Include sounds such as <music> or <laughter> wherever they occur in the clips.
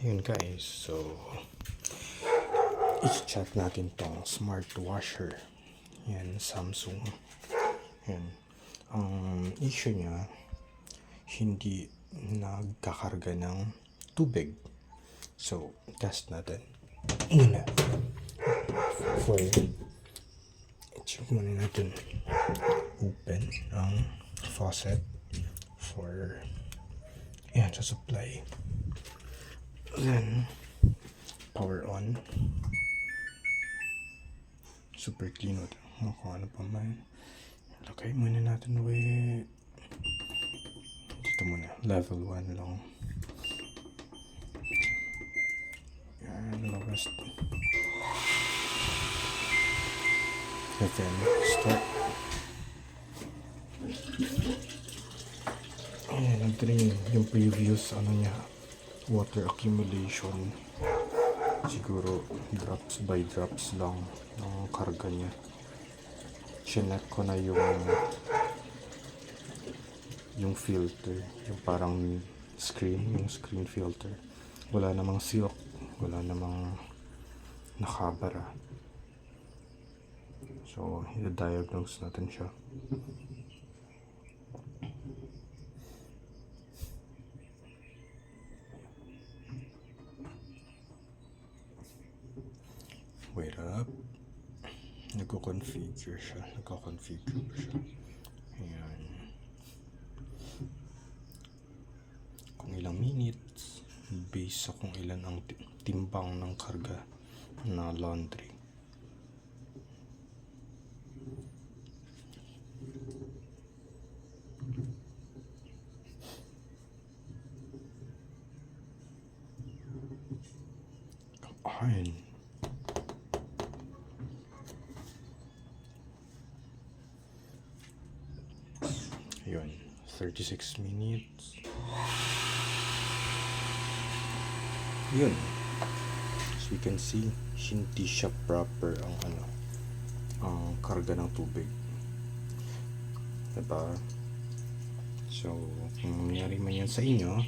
Ayun guys, so i-check natin tong smart washer. Yan, Samsung. Yan. Ang issue niya, hindi nagkakarga ng tubig. So, test natin. Muna. For, check muna natin. Open ang faucet for, yan, sa supply. Then, power on. Super clean kung ano pa man. Lagay muna natin with... Dito muna. Level 1 lang. Yan, labas. And then, start. Ayan, nag-drain yung previous, ano niya, water accumulation. Siguro, drops by drops lang ng karga niya. Chinek ko na yung yung filter, yung parang screen, yung screen filter. Wala namang silk, wala namang nakabara. So, i-diagnose natin siya. Wait up. Nagko-configure siya. Nagko-configure siya. Ayan. Kung ilang minutes, based sa kung ilan ang ti- timbang ng karga na laundry. Ayun. Yun, 36 minutes. Yun. See, hindi siya proper ang ano, ang karga ng tubig. Diba? So, kung nangyari man yan sa inyo,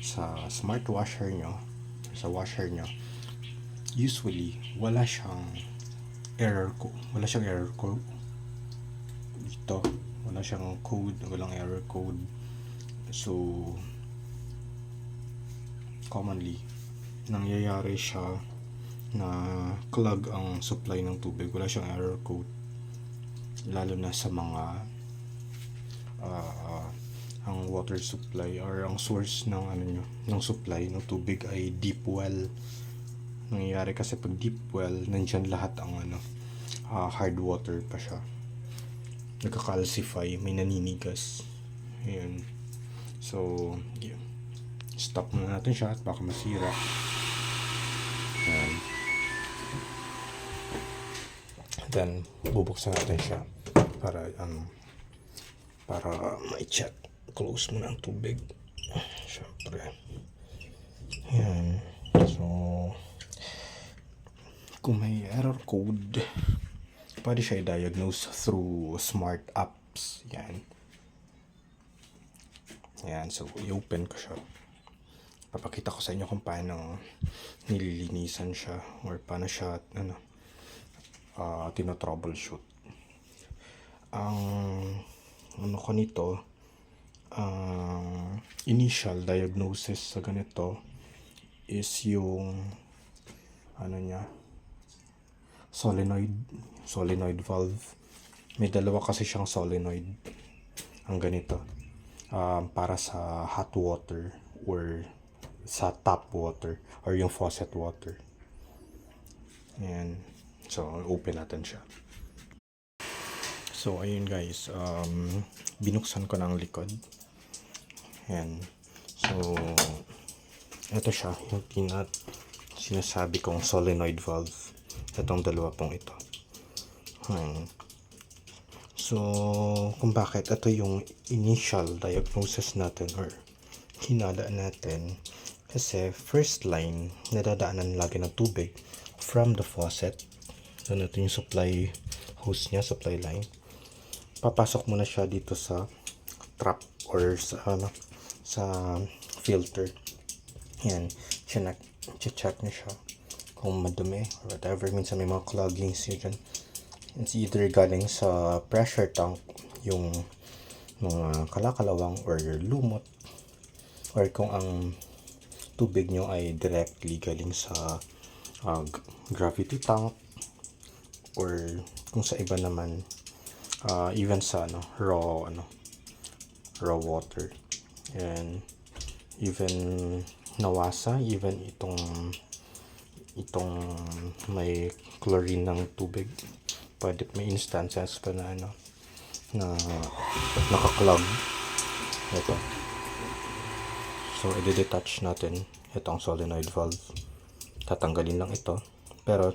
sa smart washer nyo, sa washer nyo, usually, wala siyang error ko. Wala siyang error code dito wala siyang code walang error code so commonly nangyayari siya na clog ang supply ng tubig wala siyang error code lalo na sa mga ah, ang water supply or ang source ng ano nyo, ng supply ng tubig ay deep well nangyayari kasi pag deep well nandyan lahat ang ano ah, hard water pa siya nagka-calcify, may naninigas. Ayan. So, yun. Stop muna natin siya at baka masira. Then, bubuksan natin siya para, ano, para ma-check. Close muna ang tubig. Siyempre. Ayan. So, kung may error code, pwede siya i-diagnose through smart apps. Yan. Yan. So, i-open ko siya. Papakita ko sa inyo kung paano nililinisan siya or paano siya, ano, uh, tino-troubleshoot. Ang, ano ko nito, ang initial diagnosis sa ganito is yung, ano niya, solenoid solenoid valve. May dalawa kasi siyang solenoid ang ganito. Um, para sa hot water or sa tap water or yung faucet water. And so open natin siya. So ayun guys. Um, binuksan ko ang likod. And so ito siya. Yung pinat sinasabi kong solenoid valve. Itong dalawa pong ito. Hmm. So, kung bakit ito yung initial diagnosis natin or hinala natin. Kasi first line nadadaanan lagi ng tubig from the faucet so ito yung supply hose niya supply line papasok muna siya dito sa trap or sa ano sa filter yan chinek, check niya siya kung madumi or whatever. Minsan may mga cloggings yun dyan. It's either galing sa pressure tank yung mga kalakalawang or lumot or kung ang tubig nyo ay directly galing sa uh, gravity tank or kung sa iba naman uh, even sa ano raw ano raw water. And even nawasa even itong itong may chlorine ng tubig. Pwede may instances pa na ano na nakaklog ito. So i-detach natin itong solenoid valve. Tatanggalin lang ito pero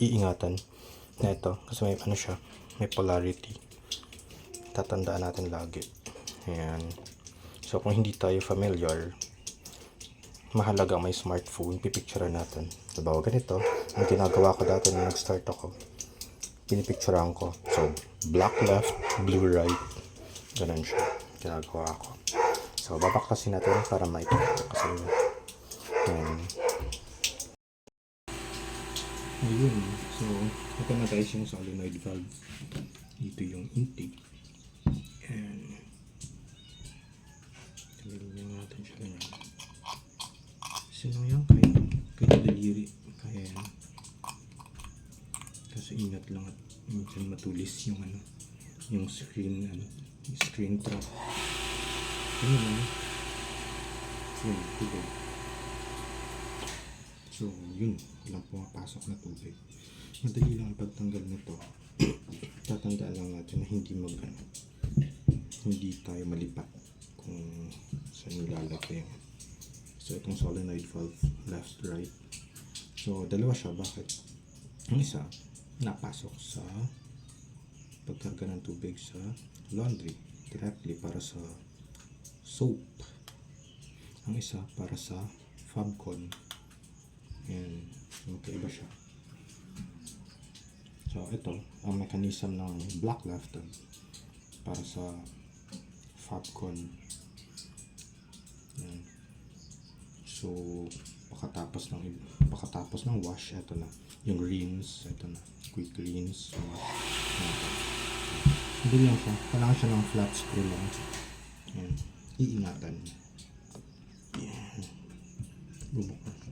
iingatan na ito kasi may ano siya may polarity. Tatandaan natin lagi. Ayan. So kung hindi tayo familiar mahalaga may smartphone. Pipicture natin. Diba ganito. Ang ginagawa ko dati nung nag-start ako pinipicturean ko. So black left blue right. Ganun siya. Ginagawa ko. So babaklasin natin para sa inyo ayan. Ayun. So, ito na guys yung solenoid valve. Dito yung intake. And, tanggalin na natin siya ganyan. Sino yan? Kaya, kaya daliri. Kaya yan. Kasi ingat lang at minsan matulis yung ano, yung screen, ano, screen trap. Ano. Yun, tubig. So, yun. Walang pumapasok na tubig. Madali lang ang pagtanggal nito. <clears throat> Tatandaan lang natin na hindi mag ano, hindi tayo malipat kung saan yung So, itong solenoid valve, left, right. So, dalawa siya. Bakit? Ang isa, napasok sa pagkarga ng tubig sa laundry directly para sa soap. Ang isa para sa Fabcon Ayan, magkaiba siya. So, ito, ang mechanism ng black left para sa Fabcon. Ayan. So, pakatapos ng pakatapos ng wash, ito na. Yung rinse, ito na. Quick rinse. So. Hindi lang siya. Kailangan siya ng flat screw lang. Ayan. Iingatan. Ayan. Bubuk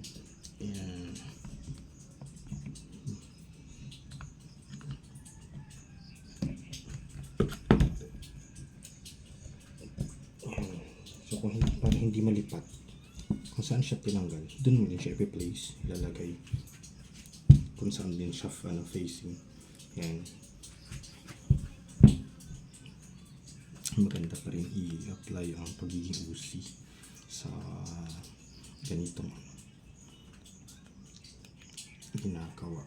hindi, malipat, kung saan siya tinanggal, dun mo din siya i-place, ilalagay. Kung saan din siya ano, facing. Ayan. Maganda pa rin i-apply ang pagiging usi sa ganitong ginagawa.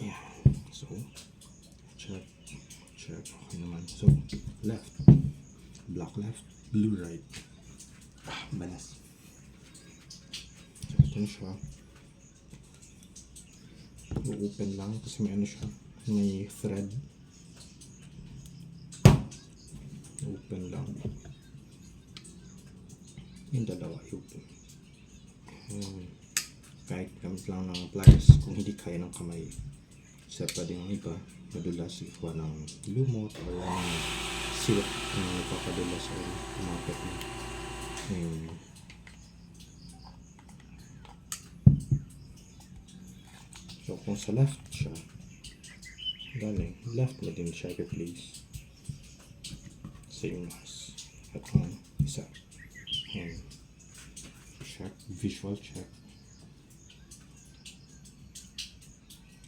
Ayan. So, check. Check. Okay naman. So, left. Black left. Blue right. Ah, balas. So, ito siya. I-open lang kasi may ano siya. May thread. Open lang. Yung dalawa, i-open. Hmm. Kahit gamit lang ng pliers kung hindi kaya ng kamay. Kasi pwede ng iba, madulas ikuha ng lumot o ng silk na nagpapadulas o kumapit na. Hmm. So kung sa left siya, galing, left mo din siya i-place. Same as itong isa. Hmm check, visual check.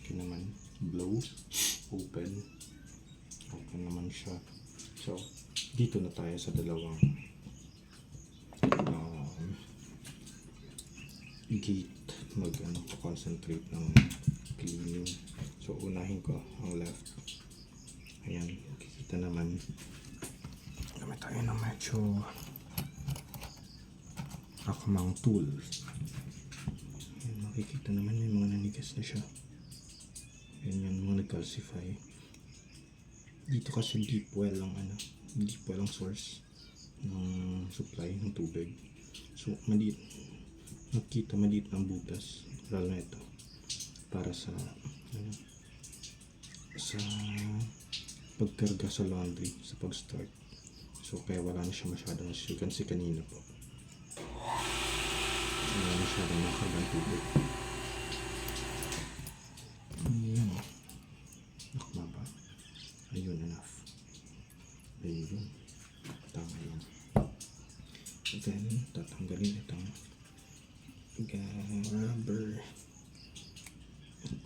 Okay naman, blow, open. Open naman siya. So, dito na tayo sa dalawang um, gate mag ano, concentrate ng cleaning. So, unahin ko ang left. Ayan, makikita naman. Gamit tayo ng medyo akamang tool. Ayan, makikita naman may mga nanigas na siya. Ayan yan, mga nag-calcify. Dito kasi deep well ang ano, deep well ang source. ng supply ng tubig. So, maliit. Nakita maliit ang butas. Lalo na ito. Para sa, ano, sa pagkarga sa laundry, sa pag-start. So, kaya wala na siya masyadong, as you can see kanina po. Wala masyadong nakargang tubig. Ayan. Nakma ba? Ayun, enough. Ayun. Tama yun. Then, tatanggalin itong ga- rubber.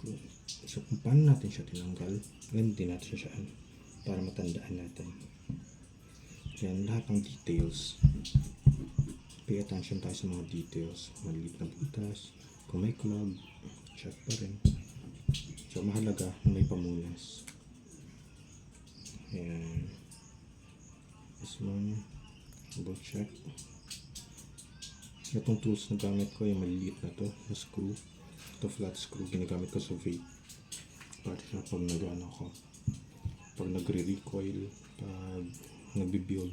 Kung- So, kung paano natin siya ganun din natin siya para matandaan natin. Yan, lahat ng details. Pay attention tayo sa mga details. Maliit na butas. Kung may clog, check pa rin. So, mahalaga na may pamunas. Ayan. This one, double check. Itong tools na gamit ko, yung maliliit na to, na screw. Ito flat screw, ginagamit ko sa vape. Para siya pag nag-ano ko. Pag nagre-recoil, pag nagbi-build.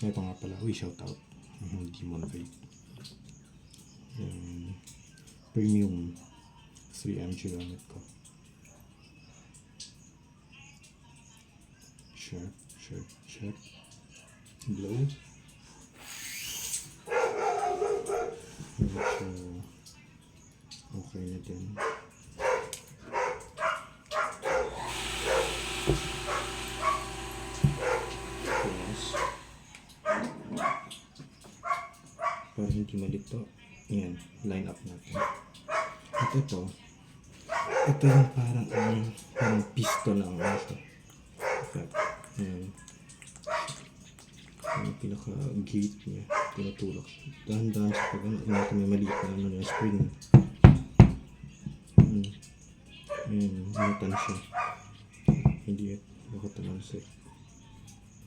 Ito nga pala, uy, shout out. Demon Vape. Yung premium 3mg gamit ko. Check, check, check. Blow. Okay na din. Tapos, para hindi malito, yan, line up natin. At ito, ito yung parang, ano, parang piston ang ano siya. Effect. Yan. Yung pinaka-gate niya, tinutulak. Dahan-dahan sa pag ano, natin may maliit na ano yung spring. Hmm. Yan, mutan siya. Hindi, baka tumalsik.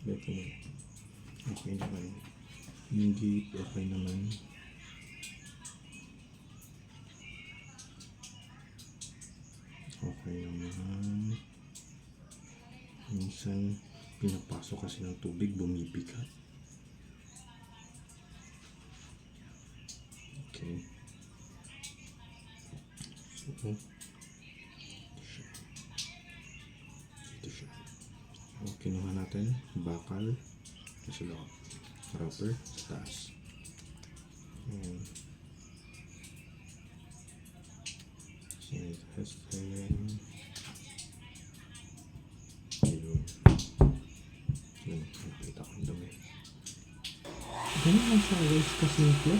Beko mo. Okay naman. Gate, okay naman. Okay naman. Minsan, pinapasok kasi ng tubig, bumibigat. Okay. So, ito siya. Ito siya. O, kinuha natin, bakal, sa loob. Rubber, sa taas. Ayan. Sinitesting. Ayun. Yun, nakita ko ang dumi. Ganun lang siya guys kasimple.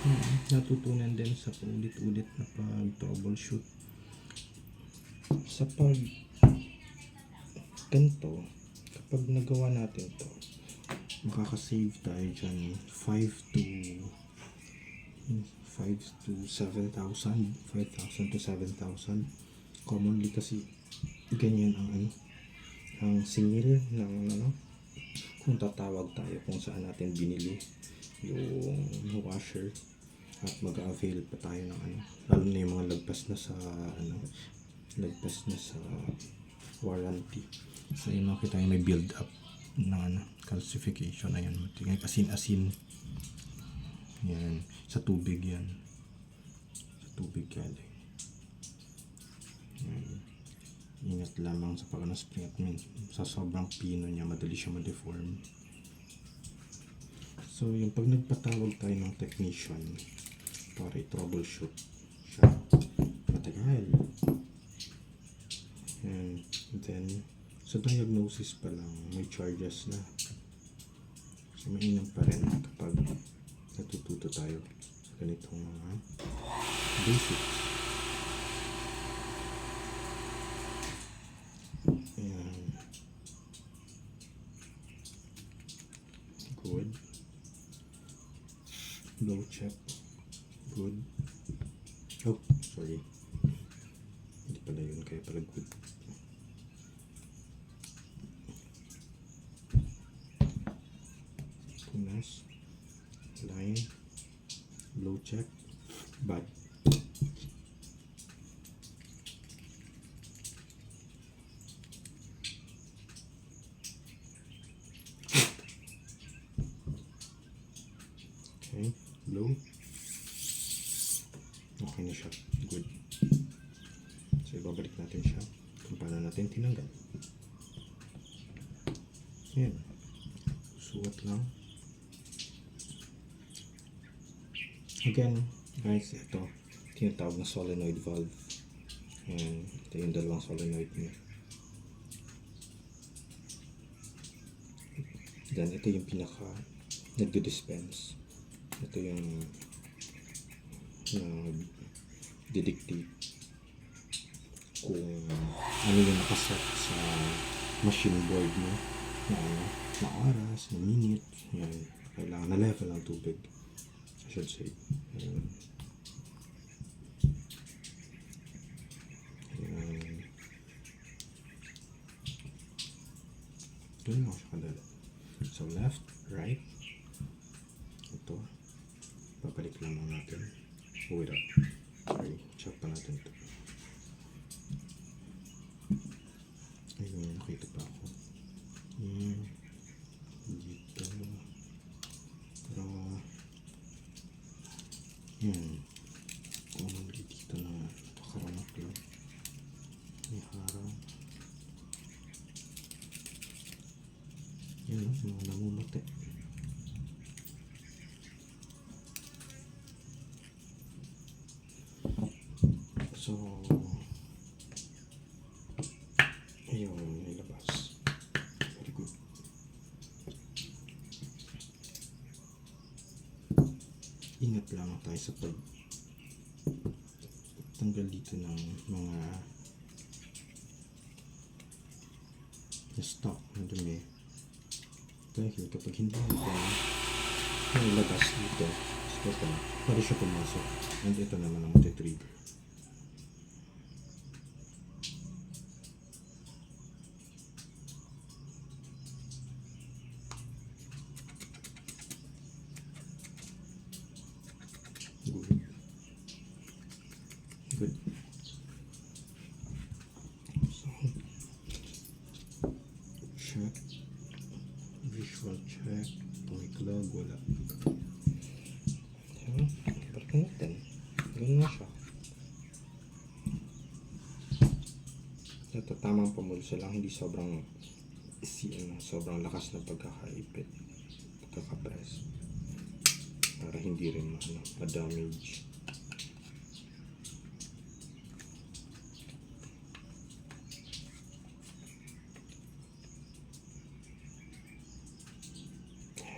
Hmm, natutunan din sa ulit-ulit na pag-troubleshoot. Sa pag ganito, kapag nagawa natin to, makakasave tayo dyan. 5 to 5 to 7,000 5,000 to 7,000 commonly kasi ganyan ang ano ang singil ng ano kung tatawag tayo kung saan natin binili yung washer at mag-avail pa tayo ng ano lalo na yung mga lagpas na sa ano lagpas na sa warranty so yun makita yung may build up ng ano calcification. Ayan tingnan asin-asin yan sa tubig yan. Sa tubig galing yan ingat lamang sa pag ano min sa sobrang pino niya madali siya ma-deform. So yung pag nagpatawag tayo ng technician para i-troubleshoot siya. Matagal. And then sa diagnosis pa lang may charges na. So mainam pa rin kapag natututo tayo sa ganitong mga basics Low check. Bad. Low. Okay na siya. Good. So, ibabalik natin siya kung paano natin tinanggal. Yan. Suot lang. Again, guys, ito. Tinatawag na solenoid valve. Yan. Ito yung dalawang solenoid niya. Then, ito yung pinaka nagdi-dispense. Ito yung nag-dictate kung ano yung nakaset sa machine board mo na ano, na oras, na minute, yan. Kailangan na level ng tubig. I should say. Ayan. Ayan. Doon lang siya kadali. So left, right. Ito. Babalik lang lang natin. Oh, wait up. Sorry, check pa natin ito. Ayun, nakita pa ako. Hmm. Dito. Pero, yun. Kung ano mali dito na nakaranak lang. May harang. Yun, mga namumuti. So, ayun, nilabas. Very good. Ingat lang tayo sa pag tanggal dito ng mga stock na dumi. Dahil kapag hindi natin nilabas dito, ito, pwede siya pumasok. And ito naman ang trigger. Good. Good. So, check. Check. Tumiklag, wala. Diba? Balik natin. Ganun na siya. Ito, tamang pamulsa lang. Hindi sobrang si, ano, sobrang lakas na pagkakaipit. Pagkakapress. Para hindi rin ano, ma-damage.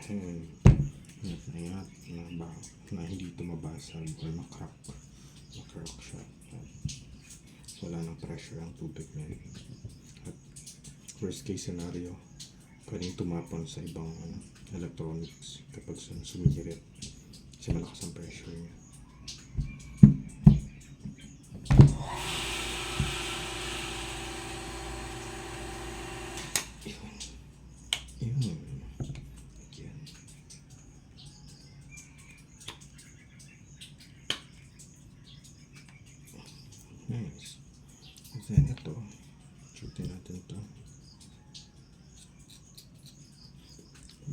Hmm. Ingat na ingat na, na hindi ito mabasag or makrack. Makrack siya. Wala nang pressure ang tubig niya. At worst case scenario, pwedeng tumapon sa ibang ano, electronics kapag sun- sumigirit. Kasi malakas ang pressure niya.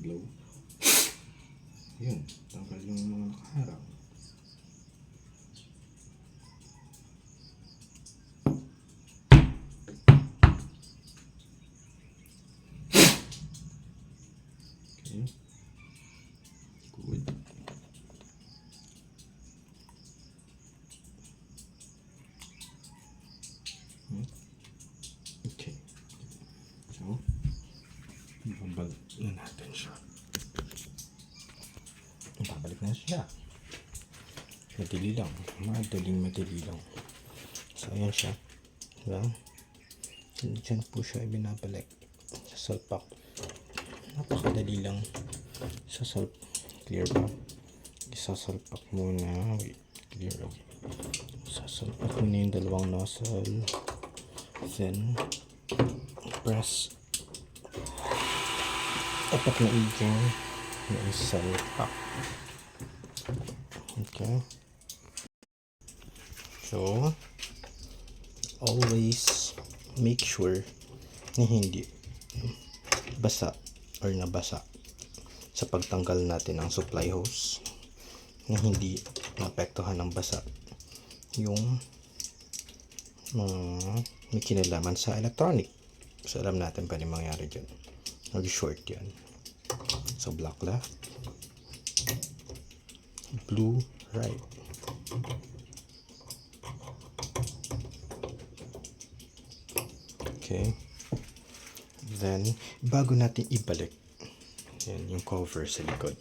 Blow. Yun, tanggal babalik na natin siya. Babalik na siya. Madali lang. Madaling madali lang. So, ayan siya. Diba? Diyan po siya ibinabalik sa salpak. Napakadali lang sa salp. Clear ba? Isasalpak muna. Wait. Clear. Okay. Sasalpak muna yung dalawang nozzle. Then, press apat na iging na isalpak. Okay. So, always make sure na hindi basa or nabasa sa pagtanggal natin ng supply hose. na hindi maapektuhan ng basa yung mga may kinalaman sa electronic. So, alam natin rin mangyari dyan. Mag-short yan. So, black left. Blue right. Okay. Then, bago natin ibalik, yan yung cover sa likod.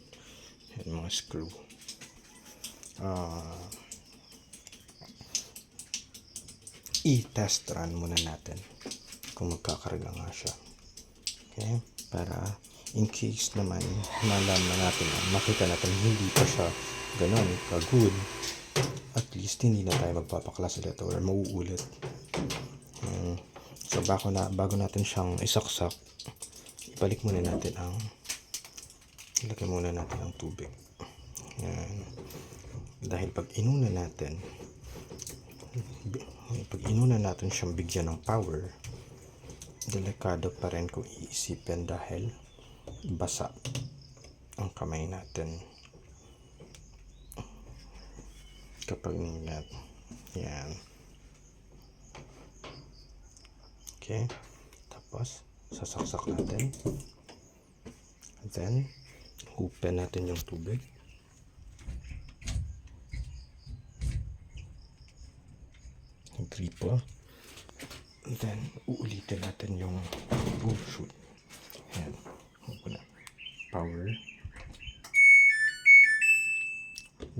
Yan mga screw. Ah, i-test run muna natin kung magkakarga nga siya. Okay? Para in case naman malaman natin na makita natin hindi pa siya ganun ka-good at least hindi na tayo magpapaklas ulit or mauulit. Hmm. so bago, na, bago natin siyang isaksak ibalik muna natin ang ilagay muna natin ang tubig. Yan. Dahil pag inuna natin pag inuna natin siyang bigyan ng power, delikado pa rin kung iisipin dahil basa ang kamay natin. Kapag nilat. Yan. Okay. Tapos, sasaksak natin. Then, open natin yung tubig. gripo. Then, uulitin natin yung oh shoot. Ayan. Wala. Power.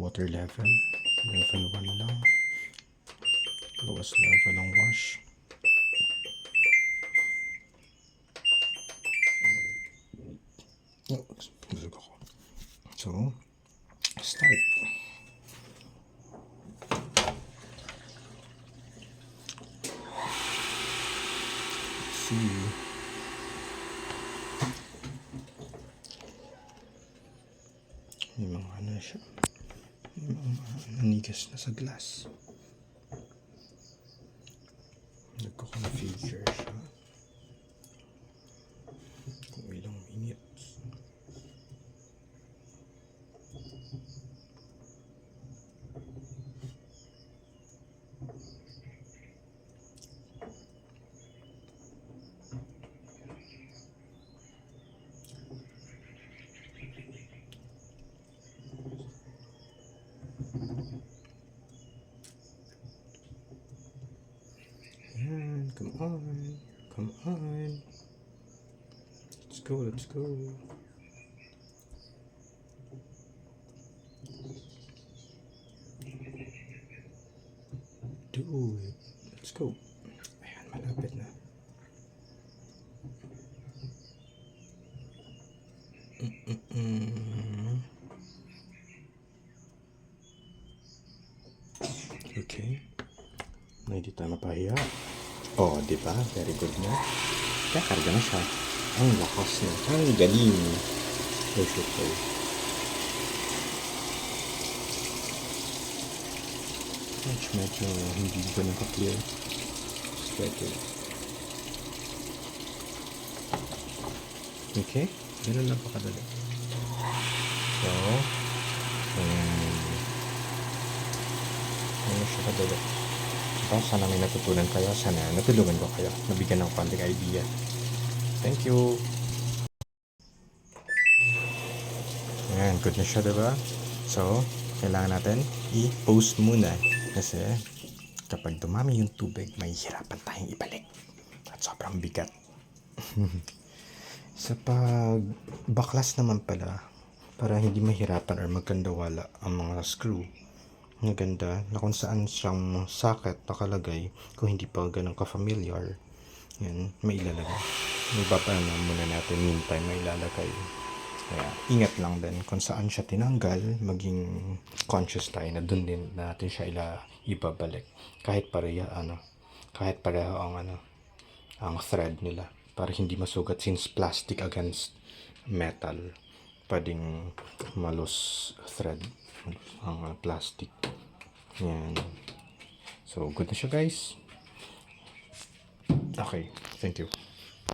Water level. Level 1 lang. Lowest level ng wash. Oh, busog ako. So, start. see. May mga ano siya. May mga nanigas na sa glass. Nagko-configure siya. Kung ilang minutes. Yan, come on. Come on. Let's go, let's go. Do it. Let's go. Ayan, malapit na. Okay. hindi tayo mapahiya. Oh, di ba? Very good na. Kakarga na siya. Ang lakas na. Ang galing. Shit, oh. Medyo, hindi ko naka-clear. Schedule. Okay. Ganun lang pa kadali. So, um, ano siya kadali? So, sana may natutunan kayo. Sana natulungan ko kayo. Nabigyan ng konting idea. Thank you. Ayan, good na siya, diba? So, kailangan natin i-post muna. Kasi, kapag dumami yung tubig, may hirapan tayong ibalik. At sobrang bigat. <laughs> Sa pag baklas naman pala, para hindi mahirapan or magkandawala ang mga screw, ang ganda na kung saan siyang socket nakalagay kung hindi pa ganun ka-familiar. Yan, may ilalagay may babana muna natin meantime may ilalagay kaya ingat lang din kung saan siya tinanggal. Maging conscious tayo na dun din natin siya ila ibabalik. Kahit pareha ano kahit pareho ang ano ang thread nila para hindi masugat since plastic against metal. Pwedeng malus thread ang uh, plastic. Yan. So good na siya guys. Okay. Thank you